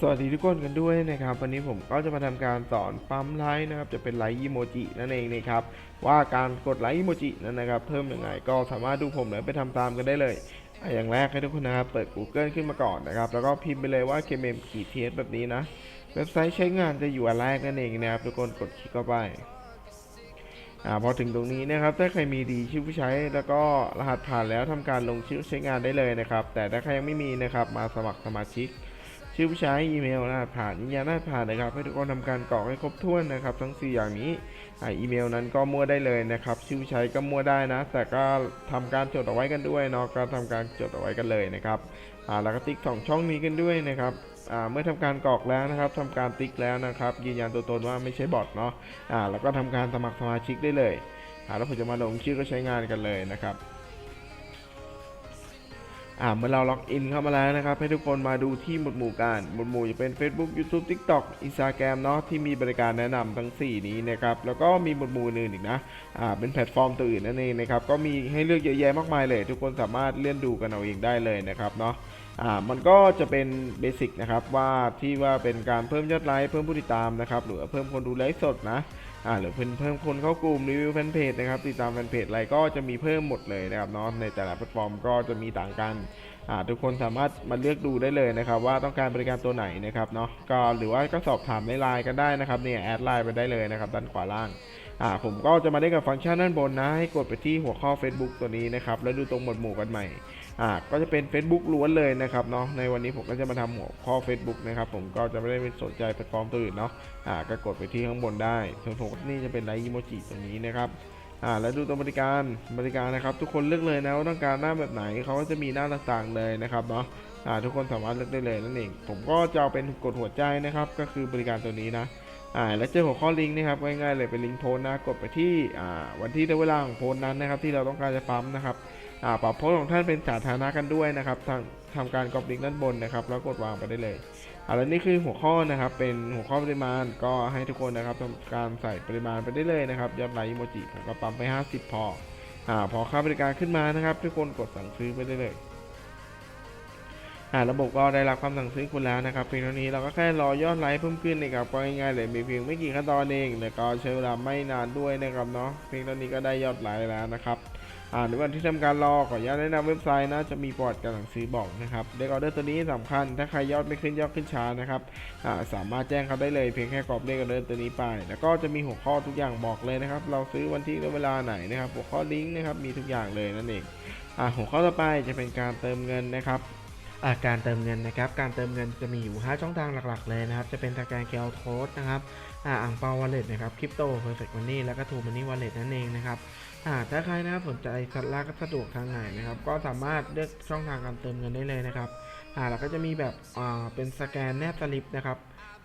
สวัสดีทุกคนกันด้วยนะครับ วันนี้ผมก็จะมาทำการสอนปั๊มไลค์นะครับ จะเป็นไลค์อีโมจินั่นเองนะครับว่าการกดไลค์อีโมจินั้นนะครับเพิ่มยังไงก็สามารถดูผมแล้วไปทำตามกันได้เลยอย่างแรกให้ทุกคนนะครับเปิด Google ขึ้นมาก่อนนะครับ แล้วก็พิมพ์ไปเลยว่า kmm ขีดเทสแบบนี้นะ เว็บไซต์ใช้งานจะอยู่อันแรกนั่นเองนะครับทุกคนกดคลิกเข้าไปอ่าพอถึงตรงนี้นะครับถ้าใครมีดีชื่อผู้ใช้แล้วก็รหัสผ่านแล้วทำการลงชื่อใช้งานได้เลยนะครับ แต่ถ้าใครยังไม่มีนะครับมาสมัครสมาชิก ชื่อผู้ใช้อีเมลรหัสผ่านยืนยันรหัสผ่านนะครับให้ทุกคนทำการกรอกให้ครบถ้วนนะครับ ทั้ง 4 อย่างนี้อ่าอีเมลนั้นก็มั่วได้เลยนะครับ ชื่อผู้ใช้ก็มั่วได้นะ แต่ก็ทำการจดเอาไว้กันด้วยเนาะก็ทำการจดเอาไว้กันเลยนะครับอ่าแล้วก็ติ๊กสองช่องนี้กันด้วยนะครับอ่าเมื่อทำการกรอกแล้วนะครับทำการติ๊กแล้วนะครับยืนยันตัวตนว่าไม่ใช่บอทเนาะอ่าแล้วก็ทำการสมัครสมาชิกได้เลยอ่าแล้วผมจะมาลงชื่อก็ใช้งานกันเลยนะครับ อ่าเมื่อเราล็อกอินเข้ามาแล้วนะครับ ให้ทุกคนมาดูที่หมวดหมู่การ หมวดหมู่จะเป็น Facebook YouTube TikTok Instagram เนาะที่มีบริการแนะนำทั้ง 4 นี้นะครับ แล้วก็มีหมวดหมู่อื่นอีกนะอ่าเป็นแพลตฟอร์มตัวอื่นนั่นเองนะครับก็มีให้เลือกเยอะแยะมากมายเลย ทุกคนสามารถเลื่อนดูกันเอาเองได้เลยนะครับเนาะอ่ามันก็จะเป็นเบสิกนะครับว่าที่ว่าเป็นการเพิ่มยอดไลค์เพิ่มผู้ติดตามนะครับหรือเพิ่มคนดูไลฟ์สดนะ อ่าหรือเพิ่มเพิ่มคนเข้ากลุ่มรีวิวแฟนเพจนะครับติดตามแฟนเพจอะไรก็จะมีเพิ่มหมดเลยนะครับเนาะในแต่ละแพลตฟอร์มก็จะมีต่างกันอ่าทุกคนสามารถมาเลือกดูได้เลยนะครับ ว่าต้องการบริการตัวไหนนะครับเนาะก็หรือว่าก็สอบถามในไลน์กันได้นะครับเนี่ยแอดไลน์ไปได้เลยนะครับด้านขวาล่างอ่าผมก็จะมาได้กับฟังก์ชันด้านบนนะให้กดไปที่หัวข้อ Facebook ตัวนี้นะครับแล้วดูตรงหมวดหมู่กันใหม่ อ่าก็จะเป็น Facebook ล้วนเลยนะครับเนาะในวันนี้ผมก็จะมาทำหัวข้อ Facebook นะครับผมก็จะไม่ได้ไปสนใจแพลตฟอร์มตัวอื่นเนาะอ่าก็กดไปที่ข้างบนได้ส่วนผมนี่จะเป็นไลค์อีโมจิตรงนี้นะครับอ่าแล้วดูตรงบริการบริการนะครับ ทุกคนเลือกเลยนะว่าต้องการหน้าแบบไหนเขาก็จะมีหน้าต่างๆเลยนะครับเนาะอ่าทุกคนสามารถเลือกได้เลยนั่นเองผมก็จะเอาเป็นกดหัวใจนะครับ ก็คือบริการตัวนี้นะ อ่าแล้วเจอหัวข้อลิงก์นะครับง่ายๆเลยเป็นลิงก์โพสนะกดไปที่อ่าวันที่และเวลาของโพสนั้นนะครับ ที่เราต้องการจะปั๊มนะครับอ่าปรับโพสของท่านเป็นสาธารณะกันด้วยนะครับทางทำการกรอบลิงก์ด้านบนนะครับ แล้วกดวางไปได้เลยอ่าแล้วนี่คือหัวข้อนะครับเป็นหัวข้อปริมาณก็ให้ทุกคนนะครับทำการใส่ปริมาณไปได้เลยนะครับยอดไลค์อีโมจิผมก็ปั๊มไป 50 พออ่าพอค่าบริการขึ้นมานะครับ ทุกคนกดสั่งซื้อไปได้เลย อ่าระบบก็ได้รับความสั่งซื้อคุณแล้วนะครับเพียงเท่านี้เราก็แค่รอยอดไลค์เพิ่มขึ้นนะครับก็ง่ายๆเลยมีเพียงไม่กี่ขั้นตอนเองแล้วก็ใช้เวลาไม่นานด้วยนะครับเนาะเพียงเท่านี้ก็ได้ยอดไลค์แล้วนะครับอ่าในวันที่ทำการรอขออนุญาตแนะนำเว็บไซต์นะจะมีประวัติการสั่งซื้อบอกนะครับเด็กออเดอร์ตัวนี้สำคัญ ถ้าใครยอดไม่ขึ้นยอดขึ้นช้านะครับอ่าสามารถแจ้งเขาได้เลยเพียงแค่กรอบเลขออเดอร์ตัวนี้ไป แล้วก็จะมีหัวข้อทุกอย่างบอกเลยนะครับ เราซื้อวันที่และเวลาไหนนะครับ หัวข้อลิงก์นะครับมีทุกอย่างเลยนั่นเองอ่าหัวข้อต่อไปจะเป็นการเติมเงินนะครับาการเติมเงินนะครับ การเติมเงินจะมีอยู่ 5 ช่องทางหลักๆ เลยนะครับ จะเป็นสแกนเคอร์โค้ดนะครับอ่าอ่างเปาวอลเล็ตนะครับคริปโตเพอร์เฟกต์มันนี่แล้วก็ทูมันนี่วอลเล็ตนั่นเองนะครับอ่าถ้าใครนะครับสนใจสัดลากก็สะดวกทางไหนนะครับ ก็สามารถเลือกช่องทางการเติมเงินได้เลยนะครับ อ่าแล้วก็จะมีแบบอ่าเป็นสแกนแนบสลิปนะครับ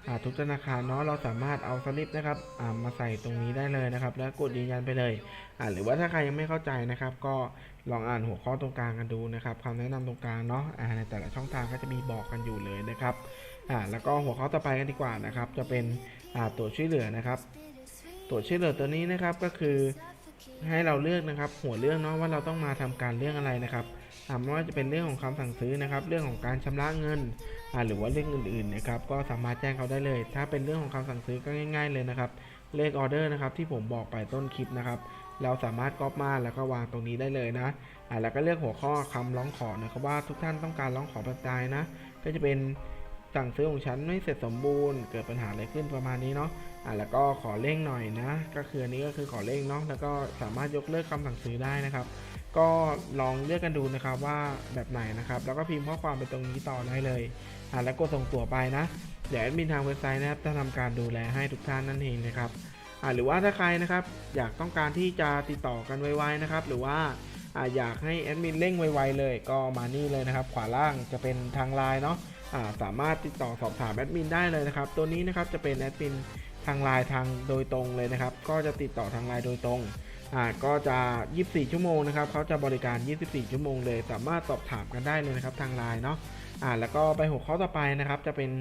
อ่าทุกธนาคารเนาะเราสามารถเอาสลิปนะครับอ่ามาใส่ตรงนี้ได้เลยนะครับ แล้วกดยืนยันไปเลยอ่าหรือว่าถ้าใครยังไม่เข้าใจนะครับ ก็ลองอ่านหัวข้อตรงกลางกันดูนะครับคำแนะนำตรงกลางเนาะอ่าในแต่ละช่องทางก็จะมีบอกกันอยู่เลยนะครับอ่าแล้วก็หัวข้อต่อไปกันดีกว่านะครับ จะเป็นอ่าตัวช่วยเหลือนะครับ ตัวช่วยเหลือตัวนี้นะครับก็คือให้เราเลือกนะครับ หัวเรื่องเนาะว่าเราต้องมาทำการเรื่องอะไรนะครับ ไม่ว่าจะเป็นเรื่องของคำสั่งซื้อนะครับ เรื่องของการชำระเงิน หรือว่าเรื่องอื่นๆนะครับ ก็สามารถแจ้งเขาได้เลย ถ้าเป็นเรื่องของคำสั่งซื้อก็ง่าย ๆเลยนะครับ เลขออเดอร์นะครับที่ผมบอกไปต้นคลิปนะครับ เราสามารถก๊อปมาแล้วก็วางตรงนี้ได้เลยนะแล้วก็เลือกหัวข้อคำร้องขอนะครับว่าทุกท่านต้องการร้องขอแบบใดนะ ก็จะเป็นสั่งซื้อของฉันไม่เสร็จสมบูรณ์ เกิดปัญหาอะไรขึ้นประมาณนี้เนาะอ่าแล้วก็ขอเร่งหน่อยนะ ก็คืออันนี้ก็คือขอเร่งเนาะแล้วก็สามารถยกเลิกคำสั่งซื้อได้นะครับ ก็ลองเลือกกันดูนะครับว่าแบบไหนนะครับ แล้วก็พิมพ์ข้อความไปตรงนี้ต่อได้เลยอ่าแล้วกดส่งตัวไปนะ เดี๋ยวแอดมินทางเว็บไซต์นะครับจะทำการดูแลให้ทุกท่านนั่นเองนะครับอ่าหรือว่าถ้าใครนะครับ อยากต้องการที่จะติดต่อกันไวๆนะครับ หรือว่าอ่าอยากให้แอดมินเร่งไวๆเลย ก็มานี่เลยนะครับ ขวาล่างจะเป็นทางไลน์เนาะอ่าสามารถติดต่อสอบถามแอดมินได้เลยนะครับ ตัวนี้นะครับจะเป็นแอดมิน ทางไลน์ทางโดยตรงเลยนะครับ ก็จะติดต่อทางไลน์โดยตรงอ่าก็จะ 24 ชั่วโมงนะครับเขาจะบริการ 24 ชั่วโมงเลย สามารถสอบถามกันได้เลยนะครับทางไลน์เนาะอ่าแล้วก็ไปหัวข้อต่อไปนะครับ จะเป็น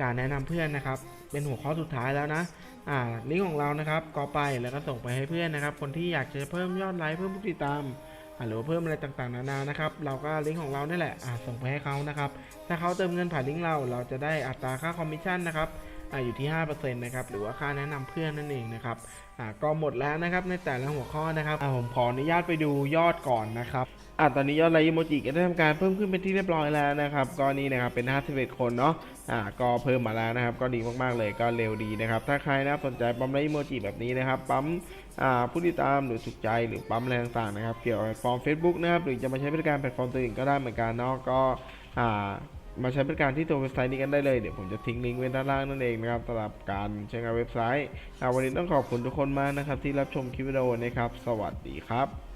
การแนะนำเพื่อนนะครับ เป็นหัวข้อสุดท้ายแล้วนะอ่าลิงก์ของเรานะครับก็ไปแล้วก็ส่งไปให้เพื่อนนะครับ คนที่อยากจะเพิ่มยอดไลค์เพิ่มผู้ติดตามหรือว่าเพิ่มอะไรต่างๆนานานะครับ เราก็ลิงก์ของเราเนี่ยแหละอ่าส่งไปให้เขานะครับ ถ้าเขาเติมเงินผ่านลิงก์เรา เราจะได้อัตราค่าคอมมิชชั่นนะครับ อยู่ที่5%นะครับหรือว่าค่าแนะนำเพื่อนนั่นเองนะครับก็หมดแล้วนะครับในแต่ละหัวข้อนะครับผมขออนุญาตไปดูยอดก่อนนะครับอะตอนนี้ยอดไลค์อีโมจิก็ได้ทำการเพิ่มขึ้นเป็นที่เรียบร้อยแล้วนะครับก็นี่นะครับเป็น 51 คนเนาะอ่าก็เพิ่มมาแล้วนะครับ ก็ดีมากๆเลยก็เร็วดีนะครับ ถ้าใครนะสนใจปั๊มไลค์อีโมจิแบบนี้นะครับ ปั๊มอ่าผู้ติดตามหรือถูกใจหรือปั๊มอะไรต่างๆนะครับ เกี่ยวกับแพลตฟอร์ม Facebook นะครับหรือจะมาใช้บริการแพลตฟอร์มตัวอื่นก็ได้เหมือนกันเนาะก็อ่า มาใช้บริการที่ตัวเว็บไซต์นี้กันได้เลยเดี๋ยวผมจะทิ้งลิงก์ไว้ด้านล่างนั่นเองนะครับสำหรับการใช้งานเว็บไซต์วันนี้ต้องขอบคุณทุกคนมากนะครับ ที่รับชมคลิปวิดีโอนะครับ สวัสดีครับ